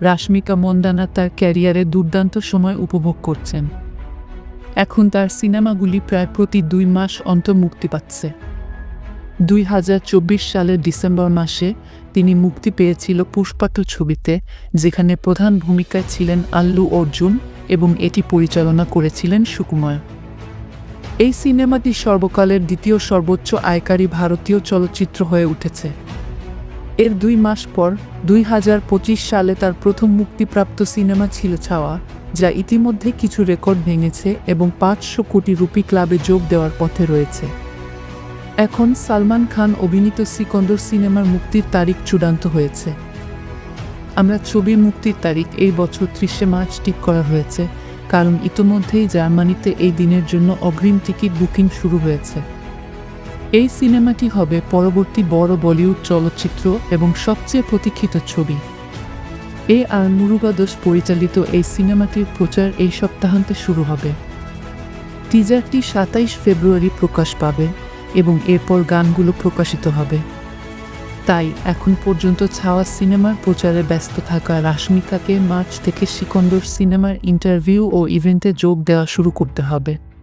রাশমিকা মন্দানা তার ক্যারিয়ারে দুর্দান্ত সময় উপভোগ করছেন। এখন তার সিনেমাগুলি প্রায় প্রতি দুই মাস অন্তর মুক্তি পাচ্ছে। দুই হাজার চব্বিশ সালের ডিসেম্বর মাসে তিনি মুক্তি পেয়েছিল পুষ্পাটু ছবিতে, যেখানে প্রধান ভূমিকায় ছিলেন আল্লু অর্জুন এবং এটি পরিচালনা করেছিলেন সুকুমার। এই সিনেমাটি সর্বকালের দ্বিতীয় সর্বোচ্চ আয়কারী ভারতীয় চলচ্চিত্র হয়ে উঠেছে। এর দুই মাস পর, দুই হাজার পঁচিশ সালে তার প্রথম মুক্তিপ্রাপ্ত সিনেমা ছিল ছাওয়া, যা ইতিমধ্যে কিছু রেকর্ড ভেঙেছে এবং পাঁচশো কোটি রুপি ক্লাবে যোগ দেওয়ার পথে রয়েছে। এখন সালমান খান অভিনীত সিকন্দর সিনেমার মুক্তির তারিখ চূড়ান্ত হয়েছে। আমরা ছবির মুক্তির তারিখ এই বছর ত্রিশে মার্চ ঠিক করা হয়েছে, কারণ ইতোমধ্যেই জার্মানিতে এই দিনের জন্য অগ্রিম টিকিট বুকিং শুরু হয়েছে। এই সিনেমাটি হবে পরবর্তী বড় বলিউড চলচ্চিত্র এবং সবচেয়ে প্রতীক্ষিত ছবি। এ আর মুরুগাদোস পরিচালিত এই সিনেমাটির প্রচার এই সপ্তাহান্তে শুরু হবে। টিজারটি সাতাইশ ফেব্রুয়ারি প্রকাশ পাবে এবং এরপর গানগুলো প্রকাশিত হবে। তাই এখন পর্যন্ত ছাওয়া সিনেমার প্রচারে ব্যস্ত থাকা রাশমিকাকে মার্চ থেকে সিকন্দর সিনেমার ইন্টারভিউ ও ইভেন্টে যোগ দেওয়া শুরু করতে হবে।